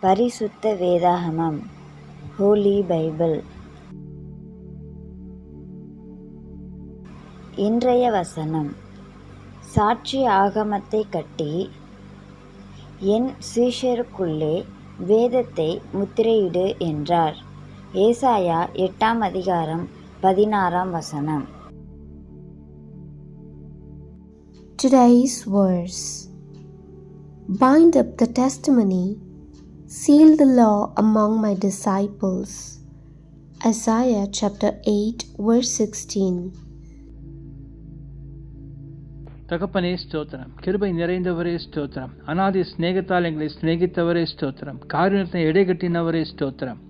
பரிசுத்த வேதாகமம் ஹோலி பைபிள் இன்றைய வசனம் சாட்சி ஆகமத்தை கட்டி என் சீஷருக்குள்ளே வேதத்தை முத்திரையிடு என்றார். ஏசாயா எட்டாம் அதிகாரம் பதினாறாம் வசனம். Today's verse Bind up the testimony, seal the law among my disciples. Isaiah chapter 8, verse 16. தகப்பனே ஸ்தோத்திரம். கிருபை நிறைந்தவரே ஸ்தோத்திரம். அனாதி ஸ்நேகத்தால் எங்களை ஸ்நேகித்தவரே ஸ்தோத்திரம். காரியத்தை இடைகட்டினவரே ஸ்தோத்திரம்.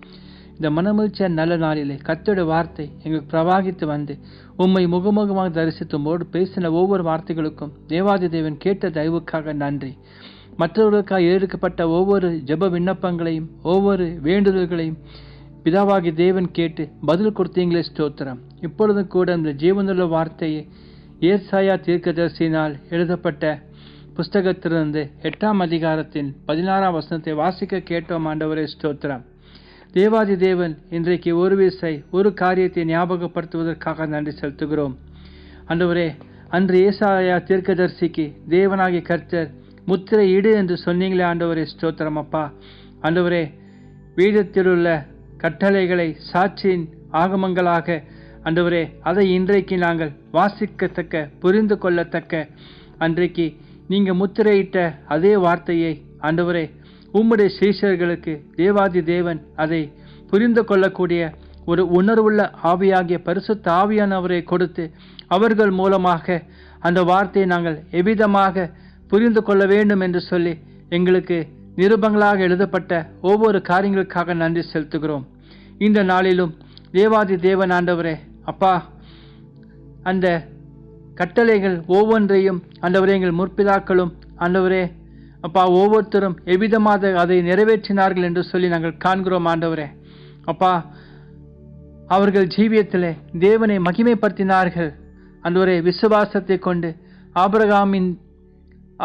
இந்த மனமகிழ்ச்சிய நல்ல நாளிலே கத்தோட வார்த்தை எங்களுக்கு பிரவாகித்து வந்து உம்மை முகமுகமாக தரிசித்தும் உம்மோடு பேசின ஒவ்வொரு வார்த்தைகளுக்கும் தேவாதி தேவன் கேட்ட தயவுக்காக நன்றி. மற்றவர்களுக்காக எடுக்கப்பட்ட ஒவ்வொரு ஜெப விண்ணப்பங்களையும் ஒவ்வொரு வேண்டுதல்களையும் பிதாவாகி தேவன் கேட்டு பதில் கொடுத்தீங்களே ஸ்தோத்திரம். இப்பொழுதும் கூட இந்த ஜீவனுள்ள வார்த்தையை ஏசாயா தீர்க்கதரிசியினால் எழுதப்பட்ட புஸ்தகத்திலிருந்து எட்டாம் அதிகாரத்தின் பதினாறாம் வசனத்தை வாசிக்க கேட்டோம் ஆண்டவரே ஸ்தோத்திரம். தேவாதி தேவன் இன்றைக்கு ஒரு விசை ஒரு காரியத்தை ஞாபகப்படுத்துவதற்காக நன்றி செலுத்துகிறோம். ஆண்டவரே அன்று ஏசாயா தீர்க்கதரிசிக்கு தேவனாகி கர்த்தர் முத்திரையீடு என்று சொன்னீங்களே ஆண்டவரே ஸ்தோத்திரம் அப்பா. ஆண்டவரே வீதத்தில் உள்ள கட்டளைகளை சாட்சியின் ஆகமங்களாக ஆண்டவரே அதை இன்றைக்கு நாங்கள் வாசிக்கத்தக்க புரிந்து கொள்ளத்தக்க அன்றைக்கு நீங்கள் முத்திரையிட்ட அதே வார்த்தையை ஆண்டவரே உம்முடைய சீஷர்களுக்கு தேவாதி தேவன் அதை புரிந்து கொள்ளக்கூடிய ஒரு உணர்வுள்ள ஆவியாகிய பரிசுத்த ஆவியானவரை கொடுத்து அவர்கள் மூலமாக அந்த வார்த்தையை நாங்கள் எவ்விதமாக புரிந்து கொள்ள வேண்டும் என்று சொல்லி எங்களுக்கு நிருபங்களாக எழுதப்பட்ட ஒவ்வொரு காரியங்களுக்காக நன்றி செலுத்துகிறோம். இந்த நாளிலும் தேவாதி தேவன் ஆண்டவரே அப்பா அந்த கட்டளைகள் ஒவ்வொன்றையும் ஆண்டவரே எங்கள் முற்பிதாக்களும் ஆண்டவரே அப்பா ஒவ்வொருத்தரும் எவ்விதமாக அதை நிறைவேற்றினார்கள் என்று சொல்லி நாங்கள் காண்கிறோம் ஆண்டவரே. அப்பா அவர்கள் ஜீவியத்தில் தேவனை மகிமைப்படுத்தினார்கள். ஆண்டவரே விசுவாசத்தை கொண்டு ஆபரகாமின்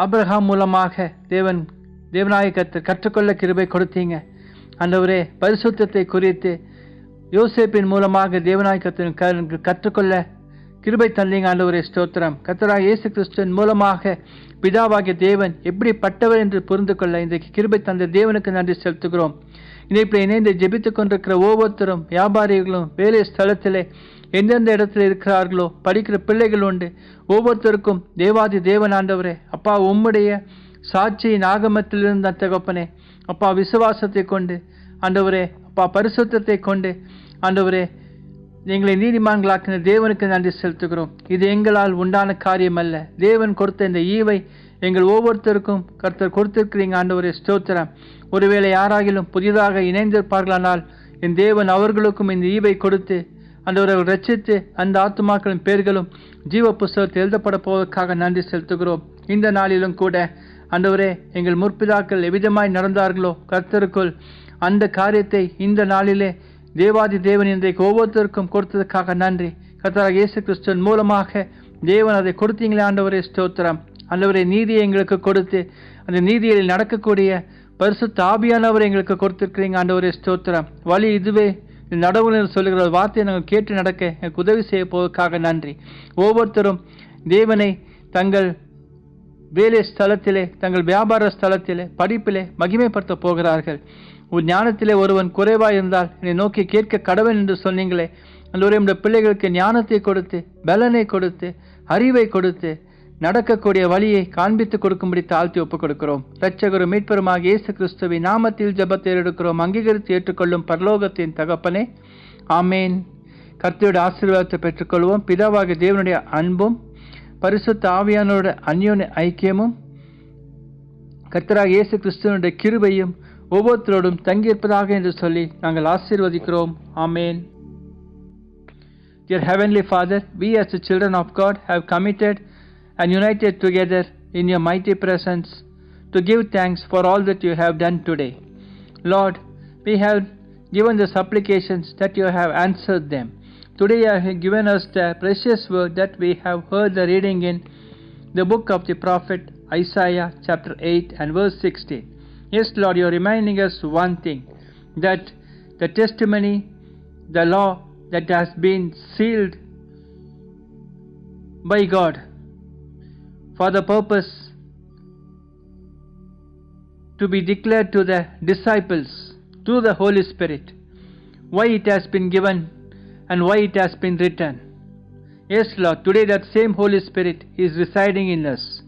ஆபிரகாம் மூலமாக தேவன் தேவநாயகத்தை கற்றுக்கொள்ள கிருபை கொடுத்தீங்க. அந்தவரே பரிசுத்தத்தை குறித்து யோசேப்பின் மூலமாக தேவநாயகத்தை கற்றுக்கொள்ள கிருபை தந்தீங்க. ஆண்டவரே ஸ்தோத்திரம். கத்தராக இயேசு கிறிஸ்துவின் மூலமாக பிதாவாகிய தேவன் எப்படிப்பட்டவர் என்று புரிந்து கொள்ள இன்றைக்கு கிருபை தந்த தேவனுக்கு நன்றி செலுத்துகிறோம். இணைப்பில் இணைந்து ஜெபித்துக் கொண்டிருக்கிற ஒவ்வொருத்தரும் வியாபாரிகளும் வேலை ஸ்தலத்திலே எந்தெந்த இடத்துல இருக்கிறார்களோ படிக்கிற பிள்ளைகள் உண்டு. ஒவ்வொருத்தருக்கும் தேவாதி தேவன் ஆண்டவரே அப்பா உம்முடைய சாட்சியின் ஆகமத்திலிருந்த தகப்பனே. அப்பா விசுவாசத்தை கொண்டு. ஆண்டவரே அப்பா பரிசுத்தத்தை கொண்டு. ஆண்டவரே எங்களை நீதிமான்களாக்கின தேவனுக்கு நன்றி செலுத்துகிறோம். இது எங்களால் உண்டான காரியம் அல்ல தேவன் கொடுத்த இந்த ஈவை எங்கள் ஒவ்வொருத்தருக்கும் கர்த்தர் கொடுத்திருக்கிறீங்க. ஆண்டவரே ஸ்தோத்திரம். ஒருவேளை யாராகிலும் புதிதாக இணைந்திருப்பார்களானால் என் தேவன் அவர்களுக்கும் இந்த ஈவை கொடுத்து அந்தவர்கள் ரச்சித்து அந்த ஆத்துமாக்களின் பேர்களும் ஜீவ புஸ்தகத்தில் எழுதப்பட போவதற்காக நன்றி செலுத்துகிறோம். இந்த நாளிலும் கூட அந்தவரே எங்கள் முற்பிதாக்கள் எவ்விதமாய் நடந்தார்களோ கர்த்தருக்குள் அந்த காரியத்தை இந்த நாளிலே தேவாதி தேவன் இன்றைக்கு ஒவ்வொருத்தருக்கும் கொடுத்ததுக்காக நன்றி. கர்த்தராக இயேசு கிறிஸ்துவின் மூலமாக தேவன் அதை கொடுத்தீங்களே ஆண்டவரே ஸ்தோத்திரம். ஆண்டவரே நீதியை எங்களுக்கு கொடுத்து அந்த நீதியில் நடக்கக்கூடிய பரிசு தாபியானவர் எங்களுக்கு கொடுத்திருக்கிறீங்க ஆண்டவரே ஸ்தோத்திரம். வழி இதுவே. நடவுகள் சொல்லுகிற வார்த்தையை நாங்கள் கேட்டு நடக்க எனக்கு உதவி செய்ய போவதற்காக நன்றி. ஒவ்வொருத்தரும் தேவனை தங்கள் வேலை ஸ்தலத்திலே தங்கள் வியாபார ஸ்தலத்திலே படிப்பிலே மகிமைப்படுத்த போகிறார்கள். உன் ஞானத்திலே ஒருவன் குறைவாக இருந்தால் என்னை நோக்கி கேட்க கடவன் என்று சொன்னீங்களே. அந்த ஒரு பிள்ளைகளுக்கு ஞானத்தை கொடுத்து பலனை கொடுத்து அறிவை கொடுத்து நடக்கக்கூடிய வழியை காண்பித்துக் கொடுக்கும்படி தாழ்த்தி ஒப்புக் கொடுக்கிறோம் இரட்சகரும் மீட்பருமாக இயேசு கிறிஸ்துவின் நாமத்தில் ஜபத்தை எடுக்கிறோம் அங்கீகரித்து ஏற்றுக்கொள்ளும் பரலோகத்தின் தகப்பனே. ஆமேன். கர்த்தியோட ஆசீர்வாதத்தை பெற்றுக்கொள்வோம். பிதாவாக தேவனுடைய அன்பும் பரிசுத்த ஆவியானோட அந்யோன ஐக்கியமும் கர்த்தராக இயேசு கிறிஸ்துவனுடைய கிருபையும் ஒவ்வொருத்தரோடும் தங்கியிருப்பதாக என்று சொல்லி நாங்கள் ஆசீர்வதிக்கிறோம். ஆமேன். Dear Heavenly Father, we as the children of God have committed and united together in your mighty presence to give thanks for all that you have done today. Lord, we have given the supplications that you have answered them. Today you have given us the precious word that we have heard the reading in the book of the prophet Isaiah chapter 8 and verse 16. Yes, Lord, you're reminding us one thing that the testimony, the law that has been sealed by God for the purpose to be declared to the disciples through the Holy Spirit, why it has been given and why it has been written. Yes, Lord, today that same Holy Spirit is residing in us.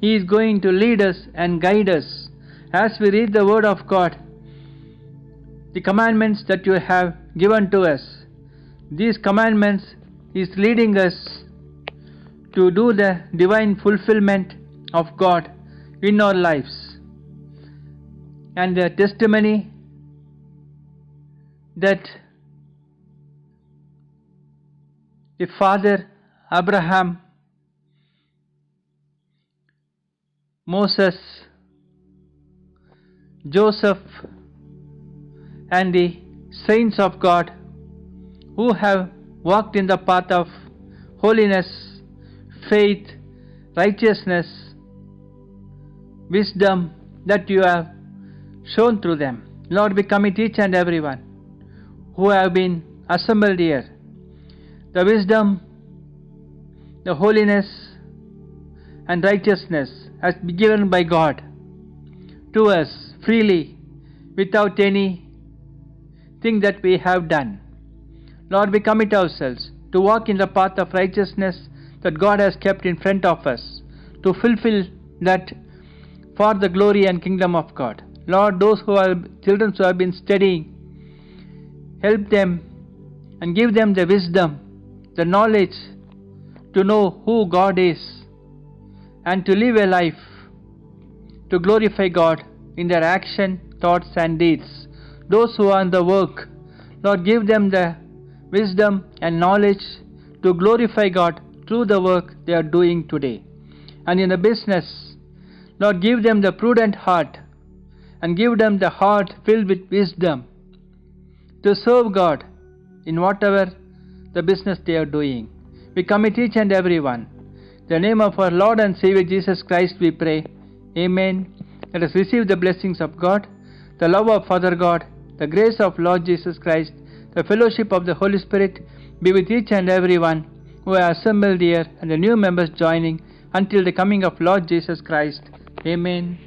He is going to lead us and guide us as we read the Word of God, the commandments that you have given to us. These commandments is leading us to do the divine fulfillment of God in our lives. And the testimony that the father Abraham, Moses, Joseph, and the saints of God who have walked in the path of holiness, faith, righteousness, wisdom that you have shown through them. Lord, we commit each and everyone who have been assembled here. The wisdom, the holiness, and righteousness has been given by God to us freely without any thing that we have done. Lord, we commit ourselves to walk in the path of righteousness that God has kept in front of us, to fulfill that for the glory and kingdom of God. Lord, those who are children who have been studying, help them and give them the wisdom, the knowledge to know who God is and to live a life to glorify God in their action, thoughts, and deeds. Those who are in the work, Lord, give them the wisdom and knowledge to glorify God through the work they are doing today. And in the business, Lord, give them the prudent heart and give them the heart filled with wisdom to serve God in whatever the business they are doing. We commit each and every one. The name of our Lord and Savior Jesus Christ we pray. Amen. Let us receive the blessings of God, the love of Father God, the grace of Lord Jesus Christ, the fellowship of the Holy Spirit be with each and every one who are assembled here and the new members joining until the coming of Lord Jesus Christ. Amen.